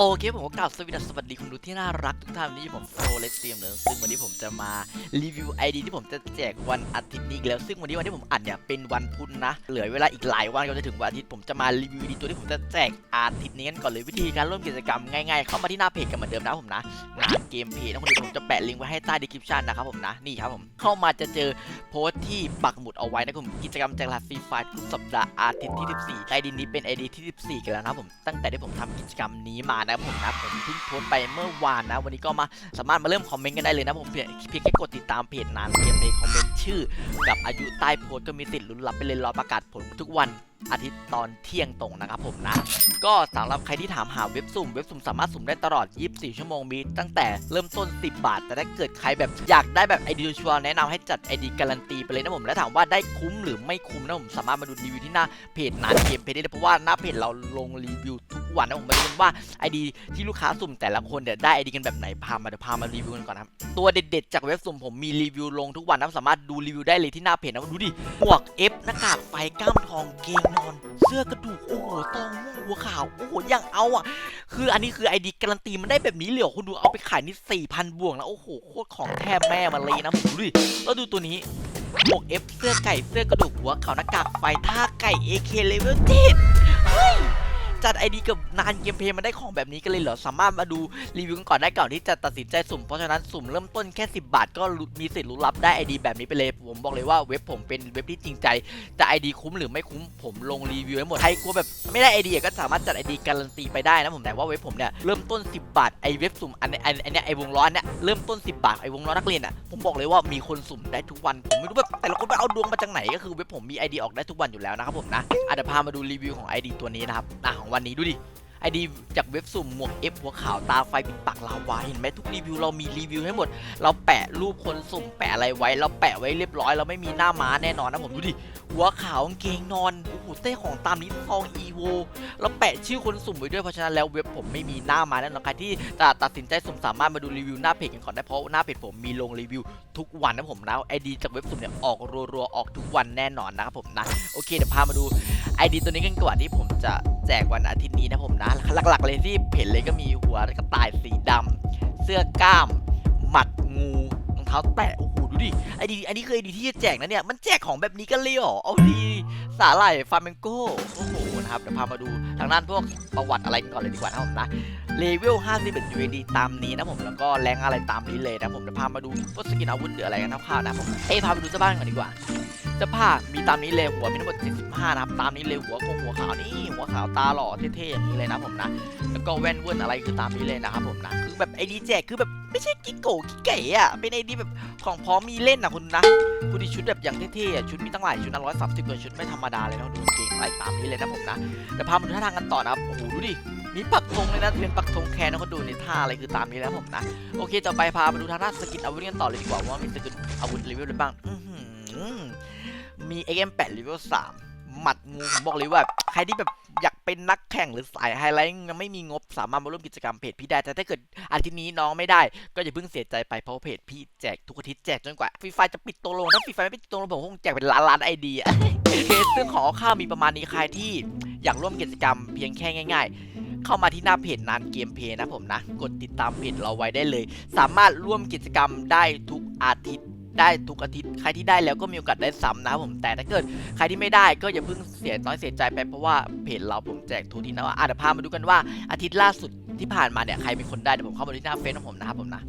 โอเคผมก็กล่าวสวัสดีสวัสดีคุณดูที่น่ารักทุกท่านวันนี้ผมโฟเลสเตียมเลยซึ่งวันนี้ผมจะมารีวิว ID ที่ผมจะแจกวันอาทิตย์นี้แล้ว ซึ่งวันนี้วันที่ผมอัดเนี่ยเป็นวันพุธนะ เหลือเวลาอีกหลายวันก็จะถึงวันอาทิตย์ผมจะมารีวิวดีตัวที่ผมจะแจกอาทิตย์นี้กันก่อนเลยวิธีการร่วมกิจกรรมง่ายๆเข้ามาที่หน้าเพจกันเหมือนเดิมนะผมนะงานเกมเพจนะคนดูผมจะแปะลิงก์ไว้ให้ใต้ดีคริปชันนะครับผมนะนี่ครับผมเข้ามาจะเจอโพสต์ที่ปักหมุดเอาไว้นะผมกิจกรรมแจกรหัสฟรีไฟล์ทุกสัปดาห์อาทิตย์ที่ 14 ID นี้เป็น ID ที่ 14 กันแล้วนะผมตั้งแต่ที่ผมทำกิจกรรมนี้มานะครับผมนะผมเพิ่งโพสต์ไปเมื่อวานนะ วันนี้ก็มาสามารถมาเริ่มคอมเมนต์กันได้เลยนะผมเพียงเพียงแค่กดติดตามเพจนานเกมในคอมเมนต์ชื่อ กับอายุใต้โพสต์ก็มีสิทธิ์ลุ้นรับไปเลยรอประกาศผลทุกวัน อาทิตย์ตอนเที่ยงตรงนะครับผมนะ ก็สำหรับใครที่ถามหาเว็บสุ่มเว็บสุ่มสามารถสุ่มได้ตลอด 24 ชั่วโมงมีตั้งแต่เริ่มต้น 10 บาท แต่ถ้าเกิดใครแบบอยากได้แบบไอเดียชัวร์แนะนำให้จัดไอดีการันตีไปเลยนะผมและถามว่าได้คุ้มหรือไม่คุ้มนะผมสามารถมาดูรีวิวที่หน้าเพจนานเกมเพจได้เลยเพราะว่าหน้าเพจเราลงรีวิวทุกวันนะผมมาดูกันว่าไอดีที่ลูกค้าสุ่มแต่ละคนเนี่ยได้ไอดีกันแบบไหนพามาเดี๋ยวพามารีวิวกันก่อนนะครับตัวเด็ดๆจากเว็บสุ่มผมมีรีวิวลงทุกวันนะสามารถดูรีวิวได้เลยที่หน้าเพจนะดูดิหมวกเอฟหน้ากากไฟกล้ามทองเกงนอน เสื้อกระดูก โอ้โหตองม่วงหัวขาว โอ้โห ยังเอาอะ คืออันนี้คือไอดีการันตีมันได้แบบนี้เหลียวคุณดูเอาไปขายนี่สี่พันบวกแล้ว โอ้โห โคตรของแทบแม่มาเลยนะผมดูดิแล้วดูตัวนี้หมวกเอฟเสื้อไก่ เสื้อกระดูกหัวขาวหน้ากากไฟท่าไก่เอเคเลเวลเจ็ดเฮ้ย จัดไอดีกับนานเกมเพลย์มาได้ของแบบนี้กันเลยเหรอ สามารถมาดูรีวิวกันก่อนได้ก่อนที่จะตัดสินใจสุ่ม เพราะฉะนั้นสุ่มเริ่มต้นแค่ 10 บาท ก็มีสิทธิ์ลุ้นรับได้ไอดีแบบนี้ไปเลย ผมบอกเลยว่าเว็บผมเป็นเว็บที่จริงใจจะไอดีคุ้มหรือไม่คุ้มผมลงรีวิวไว้หมดใครกลัวแบบไม่ได้ไอเดียก็สามารถจัดไอดีการันตีไปได้นะผมแต่ว่าเว็บผมเนี่ยเริ่มต้น 10 บาทไอเว็บสุ่มอันเนี้ยอันอันเนี้ยไอวงล้อเนี่ยเริ่มต้น 10 บาทไอวงล้อนักเรียนอะผมบอกเลยว่ามีคนสุ่มได้ทุกวันผมไม่รู้แบบแต่ละคนไปเอาดวงมาจากไหนก็คือเว็บผมมีไอดีออกได้ทุกวันอยู่แล้วนะครับผมนะอะเดี๋ยวพามาดูรีวิวของไอดีตัวนี้นะครับอะของวันนี้ดูดิ ไอดีจากเว็บสุ่มหมวกเอฟหัวขาวตาไฟปิดปากลาวาเห็นไหมทุกรีวิวเรามีรีวิวให้หมด เราแปะรูปคนสุ่มแปะอะไรไว้เราแปะไว้เรียบร้อยเราไม่มีหน้าม้าแน่นอนนะผมดูดิหัวขาวกางเกงนอนโอ้โหเต้ของตามนี้ซองอีโวเราแปะชื่อคนสุ่มไว้ด้วยเพราะฉะนั้นแล้วเว็บผมไม่มีหน้าม้าแน่นอนใครที่จะตัดสินใจสุ่มสามารถมาดูรีวิวหน้าเพจกันก่อนได้เพราะหน้าเพจผมมีลงรีวิว ทุกวันนะผมนะไอดีจากเว็บสุ่มเนี่ยออกรัวๆออกทุกวันแน่นอนนะครับผมนะโอเคเดี๋ยวพามาดูไอดีตัวนี้กันก่อนที่ผมจะแจกวันอาทิตย์นี้นะผมนะหลักๆเลยที่เห็นเลยก็มีหัวกระต่ายสีดำเสื้อกล้าม หมัดงูรองเท้าแตะโอ้โหดูดิไอ้ดีอันนี้คือไอดีที่จะแจกนะเนี่ยมันแจกของแบบนี้กันเลยเหรอเอาดีสาหร่ายฟาร์เมงโก้โอ้โหนะครับเดี๋ยวพามาดูทางด้านพวกประวัติอะไรกันก่อนเลยดีกว่านะผมนะ เลเวล51 UAD ตามนี้นะผมแล้วก็แรงอะไรตามนี้เลยนะผมจะพามาดูพวกสกินอาวุธหรืออะไรกันคร่าวๆนะผมเอ้พาไปดูเสื้อผ้ากันก่อนดีกว่าเสื้อผ้ามีตามนี้เลยหัวมีทั้งหมด75นะครับตามนี้เลยหัวคงหัวขาวนี่หัวขาวตาหล่อเท่ๆอย่างนี้เลยนะผมนะแล้วก็แว่นเวิร์นอะไรคือตามนี้เลยนะครับผมนะคือแบบไอดีแจกคือแบบไม่ใช่กิ๊กโกกิ๊กเก๋อะเป็นไอดีแบบของพร้อมมีเล่นนะคุณนะคุณดีชุดแบบอย่างเท่ๆอะชุดมีตั้งหลายชุดนะร้อยสามสิบกว่าชุดไม่ธรรมดาเลยนะดูเก่งอะไรตามนี้เลยนะผมนะแต่พามาดูท่าทางกันต่อนะครับโอ้โหดูดิ มีปักธงเลยนะเป็นปักธงแคนนะคนดูในท่าอะไรคือตามนี้แล้วผมนะ โอเคต่อไปพามาดูทางด้านสกินอาวุธกันต่อเลยดีกว่าว่ามีสกินอาวุธเลเวลอะไรบ้างอื้อหือมี XM8 เลเวล3หมัดงูบอกเลยว่า ใครที่แบบอยากเป็นนักแข่งหรือสายไฮไลท์ไม่มีงบสามารถมาร่วมกิจกรรมเพจพี่ได้แต่ถ้าเกิดอาทิตย์นี้น้องไม่ได้ ก็อย่าเพิ่งเสียใจไปเพราะเพจพี่แจกทุกอาทิตย์แจกจนกว่าฟรีไฟจะปิดตัวลงถ้าฟรีไฟไม่ปิดตัวลงผมคงแจกเป็นล้านล้านไอเดียโอเคซึ่งของข้าวมีประมาณนี้ใครที่อยากร่วมกิจกรรมเพียงแค่ง่าย ๆ เข้ามาที่หน้าเพจนานเกมเพย์นะผมนะ กดติดตามเพจเราไว้ได้เลย สามารถร่วมกิจกรรมได้ทุกอาทิตย์ได้ทุกอาทิตย์ใครที่ได้แล้วก็มีโอกาสได้ซ้ำนะผมแต่ถ้าเกิดใครที่ไม่ได้ก็อย่าเพิ่งเสียน้อยเสียใจไปเพราะว่าเพจเราผมแจกทุกทีนะว่าอะเดี๋ยวพามาดูกันว่าอาทิตย์ล่าสุดที่ผ่านมาเนี่ยใครเป็นคนได้เดี๋ยวผมเข้ามาดูที่หน้าเฟซของผมนะครับผมนะ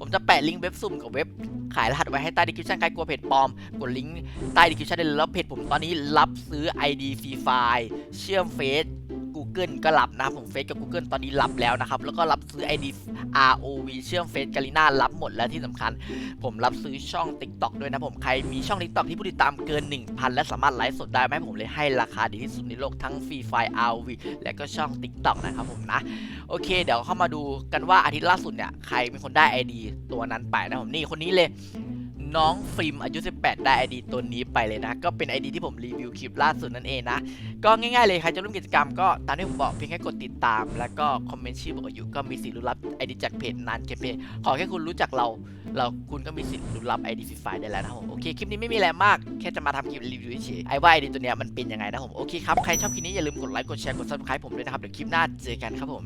ผมจะแปะลิงก์เว็บซุ่มกับเว็บขายรหัสไว้ให้ใต้ดีคริปชั่นใครกลัวเพจปลอม กดลิงก์ใต้ดีคริปชั่นได้เลยแล้วเพจผมตอนนี้รับซื้อ ID ฟรีไฟล์เชื่อมเฟซ Google ก็รับนะครับผมเฟซกับ Google ตอนนี้รับแล้วนะครับ แล้วก็รับซื้อ ID ROV เชื่อมเฟซกาลิน่ารับหมดแล้วที่สำคัญ ผมรับซื้อช่อง TikTok ด้วยนะผมใครมีช่อง TikTok ที่ผู้ติดตามเกิน 1,000 และสามารถไลฟ์สดได้ไหมผมเลยให้ราคาดีที่สุดในโลกทั้งฟรีไฟล์ ROV และก็ช่อง TikTok นะครับผมนะ โอเค เดี๋ยวเข้ามาดูกันว่าอาทิตย์ล่าสุดเนี่ยใครเป็นคนได้ ID ตัวนั้นไปนะผมนี่คนนี้เลยน้องฟิล์มอายุ 18 ได้ ID ตัวนี้ไปเลยนะ ก็เป็น ID ที่ผมรีวิวคลิปล่าสุดนั่นเองนะ ก็ง่ายๆเลยใครจะร่วมกิจกรรมก็ตามที่ผมบอกเพียงแค่กดติดตาม แล้วก็คอมเมนต์ชื่อบอกอายุก็มีสิทธิ์รับ ID จากเพจนานเกมเพจขอแค่คุณรู้จักเรา เราคุณก็มีสิทธิ์รับ ID ฟรีไฟล์ได้แล้วนะครับผมโอเคคลิปนี้ไม่มีอะไรมากแค่จะมาทำคลิปรีวิวเฉยไอ้ว่า ID ตัวเนี้ยมันเป็นยังไงนะผมโอเคครับใครชอบคลิปนี้อย่าลืมกดไลค์กดแชร์กด subscribe ผมด้วยนะครับเดี๋ยวคลิปหน้าเจอกันครับผม